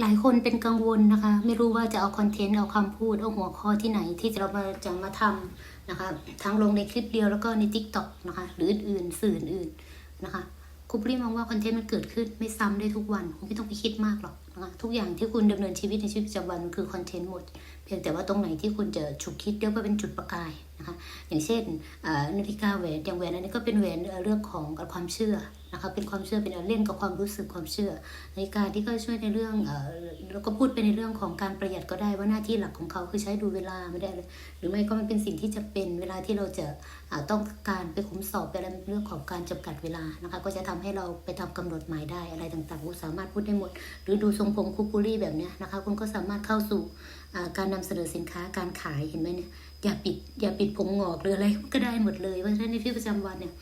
หลายคนเป็นกังวลนะคะ ไม่รู้ว่าจะเอาคอนเทนต์เอาคำพูดเอาหัวข้อที่ไหนที่เรามาจะมาทำนะคะ ทั้งลงในคลิปเดียวแล้วก็ใน t ิ k t o k นะคะ หรืออื่นสื่ออื่นนะคะคุณปรีมองว่าคอนเทนต์มันเกิดขึ้นไม่ซ้ำได้ทุกวันคุณไม่ต้องไปคิดมากหรอก ทุกอย่างที่คุณดำเนินชีวิตในชีวิตประจำวันคือคอนเทนต์หมด เพียงแต่ว่าตรงไหนที่คุณจะฉุกคิดเรียกว่าเป็นจุดประกายนะคะอย่างเช่นนาฬิกาแหวนอย่างแหวนอันนี้ก็เป็นแหวนเรื่องของความเชื่อนะคะเป็นความเชื่อเป็นเล่นกับความรู้สึกความเชื่อนาฬิกาที่ก็ช่วยในเรื่องเอ่อแล้วก็พูดไปในเรื่องของการประหยัดก็ได้ว่าหน้าที่หลักของเขาคือใช้ดูเวลาไม่ได้เลยหรือไม่ก็มันเป็นสิ่งที่จะเป็นเวลาที่เราจะอ่าต้องการไปคุ้มสอบไปอะไรเรื่องของการจำกัดเวลานะคะก็จะทำให้เราไปทำกำหนดหมายได้อะไรต่างๆสามารถพูดได้หมด หรือดูทรงงผมคุกุรี่แบบนี้นะคะ คุณก็สามารถเข้าสู่การนำเสนอสินค้าการขายเห็นไหมเนี่ยอย่าปิดอย่าปิดผมงอกหรืออะไรก็ได้หมดเลยเพราะฉะนั้นในชีวิตประจำวันเนี่ย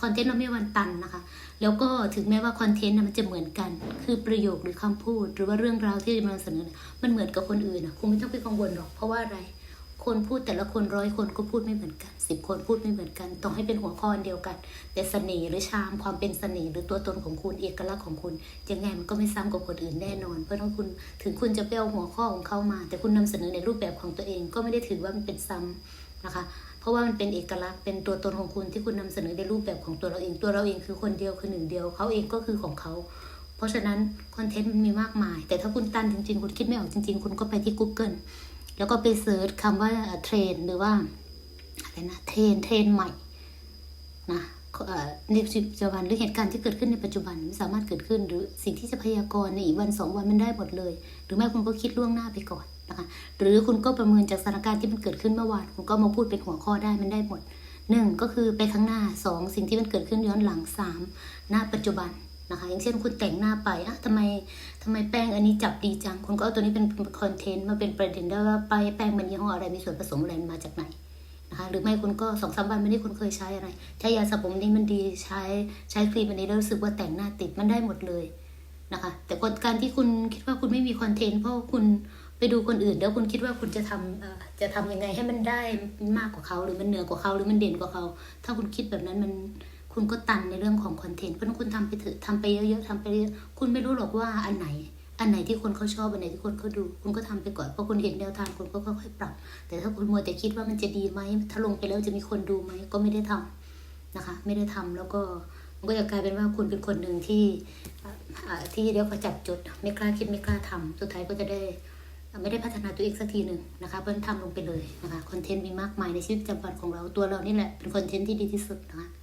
คอนเทนต์เราไม่วันตันนะคะ แล้วก็ถึงแม้ว่าคอนเทนต์น่ะมันจะเหมือนกัน คือประโยคหรือคำพูด หรือว่าเรื่องราวที่จะมานำเสนอเนี่ยมันเหมือนกับคนอื่นนะคุณไม่ต้องไปกังวลหรอกเพราะว่าอะไร คนพูดแต่ละคนร้อยคนก็พูดไม่เหมือนกันสิบคนพูดไม่เหมือนกัน ต้องให้เป็นหัวข้อเดียวกัน แต่เสน่ห์หรือชามความเป็นเสน่ห์หรือตัวตนของคุณเอกลักษณ์ของคุณยังไงมันก็ไม่ซ้ำกับคนอื่นแน่นอน เพราะั้นคุณถึงคุณจะไปเอาหัวข้อของเขามา แต่คุณนำเสนอในรูปแบบของตัวเองก็ไม่ได้ถือว่ามันเป็นซ้ำนะคะ เพราะว่ามันเป็นเอกลักษณ์เป็นตัวตนของคุณที่คุณนำเสนอในรูปแบบของตัวเราเองตัวเราเองคือคนเดียวคือหนึ่งเดียวเขาเองก็คือของเขาเพราะฉะนั้นคอนเทนต์มันมีมากมาย แต่ถ้าคุณตันจริงๆ คุณคิดไม่ออกจริง ๆ คุณก็ไปที่ Google แล้วก็ไปเซิร์ชคำว่าเทรนหรือว่าอะไรนะเทรนเทรนใหม่นะในปัจจุบันหรือเหตุการณ์ที่เกิดขึ้นในปัจจุบันมันสามารถเกิดขึ้น หรือสิ่งที่จะพยากรณ์ในอีกวันสองวันมันได้หมดเลย หรือไม่คุณก็คิดล่วงหน้าไปก่อนนะคะหรือคุณก็ประเมินจากสถานการณ์ที่มันเกิดขึ้นเมื่อวานคุณก็มาพูดเป็นหัวข้อได้มันได้หมดหนึ่งก็คือไปข้างหน้าสองสิ่งที่มันเกิดขึ้นย้อนหลังสามหน้าปัจจุบัน นะคะ อย่างเช่นคุณแต่งหน้าไปอะทำไมทำไมแป้งอันนี้จับดีจัง คุณก็เอาตัวนี้เป็นคอนเทนต์มาเป็นประเด็นได้ว่าไปแป้งมันยี่ห้ออะไรมีส่วนผสมอะไรมาจากไหนนะคะ หรือไม่คุณก็สองสามวันไม่ได้คุณเคยใช้อะไรใช้ยาสระผมนี้มันดีใช้ใช้ครีมอันนี้แล้วรู้สึกว่าแต่งหน้าติดมันได้หมดเลยนะคะ แต่การที่คุณคิดว่าคุณไม่มีคอนเทนต์เพราะคุณไปดูคนอื่นแล้วคุณคิดว่าคุณจะทำจะทำยังไงให้มันได้มากกว่าเขาหรือมันเหนือกว่าเขาหรือมันเด่นกว่าเขา ถ้าคุณคิดแบบนั้นมัน คุณก็ตันในเรื่องของคอนเทนต์เพราะนั้นคุณทำไปเถอะทำไปเยอะๆทำไปเยอะคุณไม่รู้หรอกว่าอันไหน อันไหนที่คนเขาชอบอันไหนที่คนเขาดู คุณก็ทำไปก่อนเพราะคุณเห็นแนวทางคุณก็ค่อยๆปรับ แต่ถ้าคุณมัวแต่คิดว่ามันจะดีไหมถ้าลงไปแล้วจะมีคนดูไหมก็ไม่ได้ทำนะคะ ไม่ได้ทำแล้วก็มันก็จะกลายเป็นว่าคุณเป็นคนหนึ่งที่ที่เรียกว่าจับจุดไม่กล้าคิดไม่กล้าทำสุดท้ายก็จะได้ไม่ได้พัฒนาตัวเองสักทีหนึ่งนะคะเพราะทำลงไปเลยนะคะคอนเทนต์มีมากมายในชีวิตประจำวันของเราตัวเรานี่แหละเป็นคอนเทนต์ที่ดีที่สุดนะคะ